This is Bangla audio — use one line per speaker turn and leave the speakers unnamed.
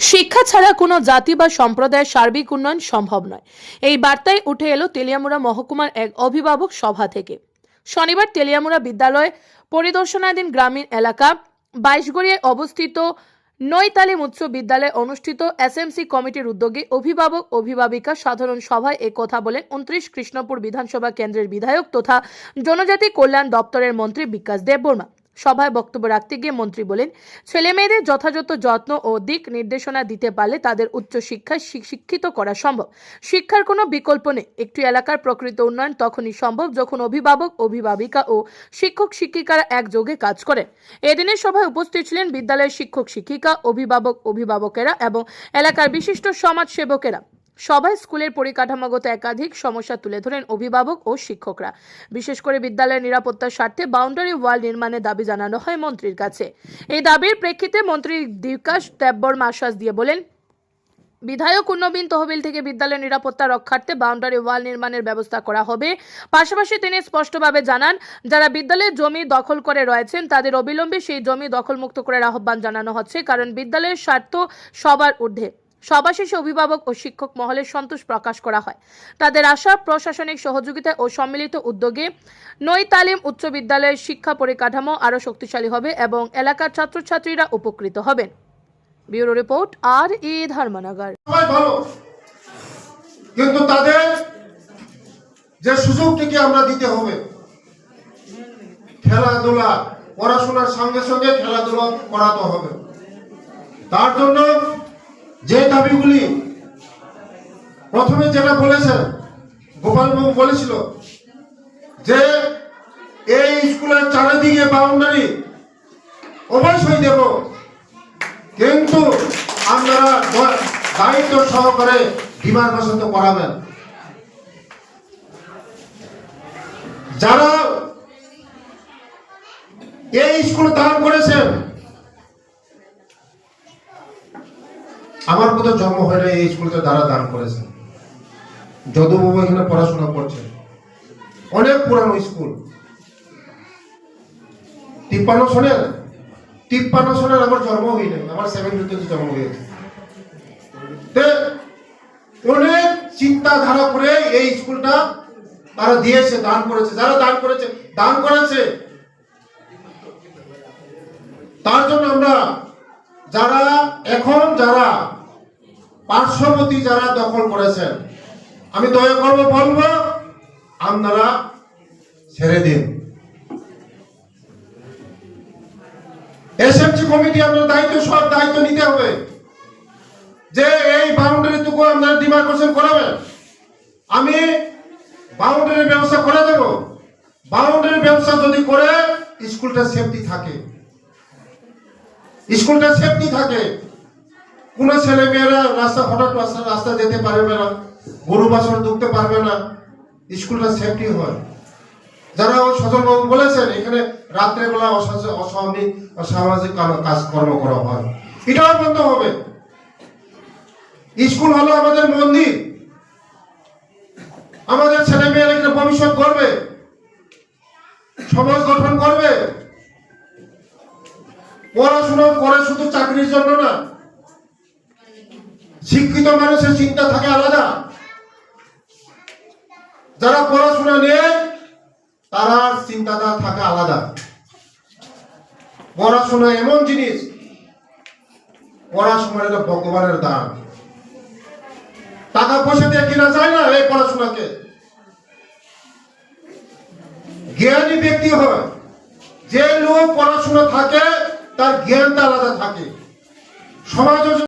শিক্ষা ছাড়া কোনো জাতি বা সম্প্রদায়ের সার্বিক উন্নয়ন সম্ভব নয়। এই বার্তায় উঠে এলো তেলিয়ামুড়া মহকুমার এক অভিভাবক সভা থেকে। শনিবার তেলিয়ামুড়া বিদ্যালয় পরিদর্শনাধীন গ্রামীণ এলাকা বাইশগড়িয়ায় অবস্থিত নৈতালিম উচ্চ বিদ্যালয়ে অনুষ্ঠিত এসএমসি কমিটির উদ্যোগে অভিভাবক, অভিভাবিকা সাধারণ সভায় এ কথা বলেন উনত্রিশ কৃষ্ণপুর বিধানসভা কেন্দ্রের বিধায়ক তথা জনজাতি কল্যাণ দপ্তরের মন্ত্রী বিকাশ দেববর্মা সভায় বক্তব্য রাখতে গিয়ে মন্ত্রী বলেন ছেলে মেয়েদের যথাযথ যত্ন ও দিক নির্দেশনা দিতে পারলে তাদের উচ্চ শিক্ষায় শি- শিক্ষিত করা সম্ভব। শিক্ষার কোনো বিকল্প নেই। একটি এলাকার প্রকৃত উন্নয়ন তখনই সম্ভব যখন অভিভাবক, অভিভাবিকা ও শিক্ষক শিক্ষিকারা একযোগে কাজ করে এদিনের সভায় উপস্থিত ছিলেন বিদ্যালয়ের শিক্ষক শিক্ষিকা, অভিভাবক, অভিভাবকেরা এবং এলাকার বিশিষ্ট সমাজ সেবকেরা সভায় স্কুলের পরিকাঠামোগত একাধিক সমস্যা তুলে ধরেন অভিভাবক ও শিক্ষকরা। বিশেষ করে বিদ্যালয়ের নিরাপত্তার স্বার্থে বাউন্ডারি ওয়াল নির্মাণের দাবি জানানো হয় মন্ত্রীর কাছে। এই দাবির প্রেক্ষিতে মন্ত্রী বিকাশ দেববর্মা আশ্বাস দিয়ে বলেন, বিধায়ক উন্নবীন তহবিল থেকে বিদ্যালয়ের নিরাপত্তা রক্ষার্থে বাউন্ডারি ওয়াল নির্মাণের ব্যবস্থা করা হবে। পাশাপাশি তিনি স্পষ্টভাবে জানান, যারা বিদ্যালয়ের জমি দখল করে রয়েছেন, তাদের অবিলম্বে সেই জমি দখলমুক্ত করার আহ্বান জানানো হচ্ছে, কারণ বিদ্যালয়ের স্বার্থ সবার ঊর্ধ্বে। সভা শেষে অভিভাবক ও শিক্ষক মহলের সন্তোষ প্রকাশ করা হয়। তাদের আশা, প্রশাসনিক সহযোগিতা ও সম্মিলিত উদ্যোগে নই তালিম উচ্চ বিদ্যালয়ের শিক্ষা পরিকাঠামো আরও শক্তিশালী হবে এবং এলাকার ছাত্রছাত্রীরা উপকৃত হবেন। ব্যুরো রিপোর্ট, আর ই ধর্মনগর।
কিন্তু তাদের যে সুযোগটিকে আমরা দিতে হবে, খেলাধুলা, পড়াশোনার সঙ্গে সঙ্গে খেলাধুলা করাতে হবে। তার জন্য যে দাবিগুলি প্রথমে যেটা বলেছেন, গোপালবাবু বলেছিল যে এই স্কুলের চারিদিকে বাউন্ডারি অবশ্যই দেব, কিন্তু আপনারা দায়িত্ব সহকারে বিমান বসন্ত করাবেন। যারা এই স্কুল দান করেছেন আমার কোথাও জন্ম হয় না এই স্কুলতে যারা দান করেছেন যদুবাবু এখানে পড়াশোনা করছেন অনেক পুরানো স্কুল। তিপ্পান্ন সনের তিপ্পান্ন সনের আমার জন্ম হয়নি, আমার সেভেন্টিতে জন্ম হয়েছে। অনেক চিন্তাধারা করে এই স্কুলটা তারা দিয়েছে, দান করেছে। যারা দান করেছে দান করেছে। তার জন্য আমরা যারা, এখন যারা পার্শ্ববর্তী যারা দখল করেছেন, আমি দয়া করব বলব, আপনারা ছেড়ে দিন। এসএমসি কমিটি আপনার দায়িত্ব, সব দায়িত্ব নিতে হবে। যে এই বাউন্ডারি টুকু আপনারা ডিমার্কেশন করাবেন, আমি বাউন্ডারির ব্যবস্থা করে দেব। বাউন্ডারির ব্যবস্থা যদি করে, স্কুলটা সেফটি থাকে। স্কুলটা সেফটি থাকে। কোন ছেলে মেয়েরা রাস্তা হঠাৎ রাস্তা রাস্তা যেতে পারবে না, গরু বাছর ঢুকতে পারবে না, স্কুলটা সেফটি হয়। যারা ওই সজলবাবু বলেছেন, এখানে রাত্রেবেলা অসা- অসামাজিক কাজকর্ম করা হয়। এটাও বন্ধ হবে। স্কুল হলো আমাদের মন্দির। আমাদের ছেলে মেয়েরা এখানে ভবিষ্যৎ করবে। সমাজ গঠন করবে। পড়াশোনা করে শুধু চাকরির জন্য না শিক্ষিত মানুষের চিন্তা থাকে আলাদা। যারা পড়াশোনা নিয়ে, তারা চিন্তাধারা থাকে আলাদা। পড়াশোনা এমন জিনিস, পড়াশোনা এটা ভগবানের দান। টাকা পয়সা দিয়ে কিনা যায় না এই পড়াশোনাকে। জ্ঞানী ব্যক্তি হয়, যে লোক পড়াশোনা থাকে, তার জ্ঞানটা আলাদা থাকে। সমাজ